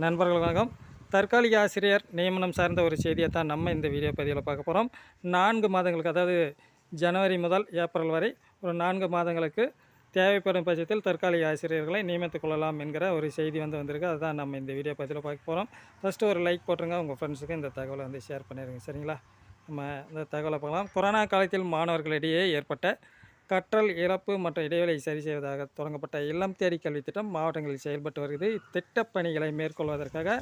நண்பர்கள் வணக்கம். தற்காலிக ஆசிரியர் நியமனம் சார்ந்த ஒரு செய்தியை தான் நம்ம இந்த வீடியோ பதிவில் பார்க்க போகிறோம் நான்கு மாதங்களுக்கு அதாவது ஜனவரி முதல் ஏப்ரல் வரை ஒரு நான்கு மாதங்களுக்கு தேவைப்படும் பட்சத்தில் தற்காலிக ஆசிரியர்களை நியமித்துக் கொள்ளலாம் என்கிற ஒரு செய்தி வந்து வந்திருக்கு. அதுதான் நம்ம இந்த வீடியோ பதிவில் பார்க்க போகிறோம் ஃபஸ்ட்டு ஒரு லைக் போட்டுருங்க. உங்கள் ஃப்ரெண்ட்ஸுக்கு இந்த தகவலை வந்து ஷேர் பண்ணிடுங்க சரிங்களா? நம்ம இந்த தகவலை பார்க்கலாம். கொரோனா காலத்தில் மாணவர்களிடையே ஏற்பட்ட கற்றல் இழப்பு மற்றும் இடைவெளி சரி செய்வதாக தொடங்கப்பட்ட இல்லம் தேடி கல்வி திட்டம் மாவட்டங்களில் செயல்பட்டு வருகிறது. இத்திட்டப் பணிகளை மேற்கொள்வதற்காக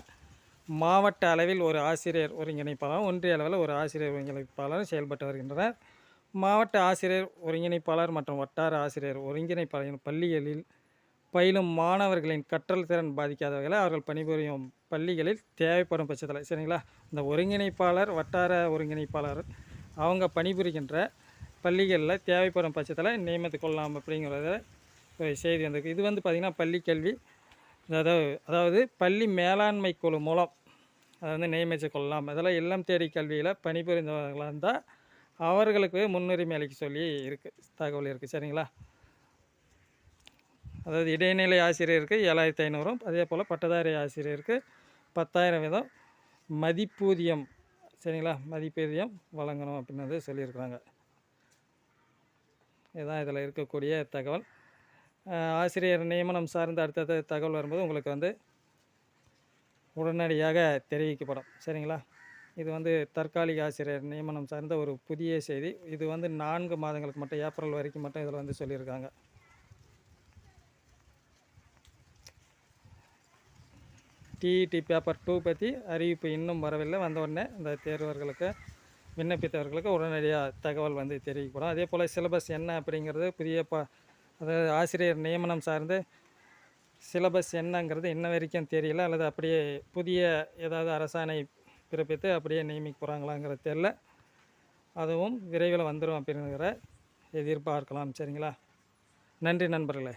மாவட்ட அளவில் ஒரு ஆசிரியர் ஒருங்கிணைப்பாளரும் ஒன்றிய அளவில் ஒரு ஆசிரியர் ஒருங்கிணைப்பாளரும் செயல்பட்டு வருகின்றனர். மாவட்ட ஆசிரியர் ஒருங்கிணைப்பாளர் மற்றும் வட்டார ஆசிரியர் ஒருங்கிணைப்பாளரின் பள்ளிகளில் பயிலும் மாணவர்களின் கற்றல் திறன் பாதிக்காதவர்களை அவர்கள் பணிபுரியும் பள்ளிகளில் தேவைப்படும் பட்சத்தில் சரிங்களா? இந்த ஒருங்கிணைப்பாளர் வட்டார ஒருங்கிணைப்பாளர் அவங்க பணிபுரிகின்ற பள்ளிகளில் தேவைப்படும் பட்சத்தில் நியமித்துக் கொள்ளலாம் அப்படிங்கிறத ஒரு செய்தி வந்திருக்கு. இது வந்து பார்த்திங்கன்னா பள்ளி கல்வி. அதாவது அதாவது பள்ளி மேலாண்மை குழு மூலம் அதை வந்து நியமித்து கொள்ளலாம். அதெல்லாம் இல்லம் தேடி கல்வியில் பணிபுரிந்தவர்களாக இருந்தால் அவர்களுக்கு முன்னுரிமை அளிக்க சொல்லி இருக்குது தகவல் இருக்குது சரிங்களா? அதாவது இடைநிலை ஆசிரியருக்கு ஏழாயிரத்தி ஐநூறும். அதே போல் பட்டதாரி ஆசிரியருக்கு பத்தாயிரம் வீதம் மதிப்பூதியம் சரிங்களா? மதிப்பூதியம் வழங்கணும் அப்படின்னு வந்து சொல்லியிருக்கிறாங்க. இதுதான் இதில் இருக்கக்கூடிய தகவல். ஆசிரியர் நியமனம் சார்ந்த அடுத்தடுத்த தகவல் வரும்போது உங்களுக்கு வந்து உடனடியாக தெரிவிக்கப்படும். சரிங்களா? இது வந்து தற்காலிக ஆசிரியர் நியமனம் சார்ந்த ஒரு புதிய செய்தி. இது வந்து நான்கு மாதங்களுக்கு மட்டும் ஏப்ரல் வரைக்கும் மட்டும் இதில் வந்து சொல்லியிருக்காங்க. டிஇடி பேப்பர் டூ பற்றி அறிவிப்பு இன்னும் வரவில்லை. வந்த உடனே இந்த தேர்வர்களுக்கு விண்ணப்பித்தவர்களுக்கு உடனடியாக தகவல் வந்து தெரிவிக்கப்படும். அதே போல் சிலபஸ் என்ன அப்படிங்கிறது புதிய ப அதாவது ஆசிரியர் நியமனம் சார்ந்து சிலபஸ் என்னங்கிறது இன்ன வரைக்கும் தெரியல அல்லது அப்படியே புதிய ஏதாவது அரசாணை பிறப்பித்து அப்படியே நியமிக்க போகிறாங்களாங்கிறது தெரில அதுவும் விரைவில் வந்துடும் அப்படிங்கிற எதிர்பார்க்கலாம். சரிங்களா? நன்றி நண்பர்களே.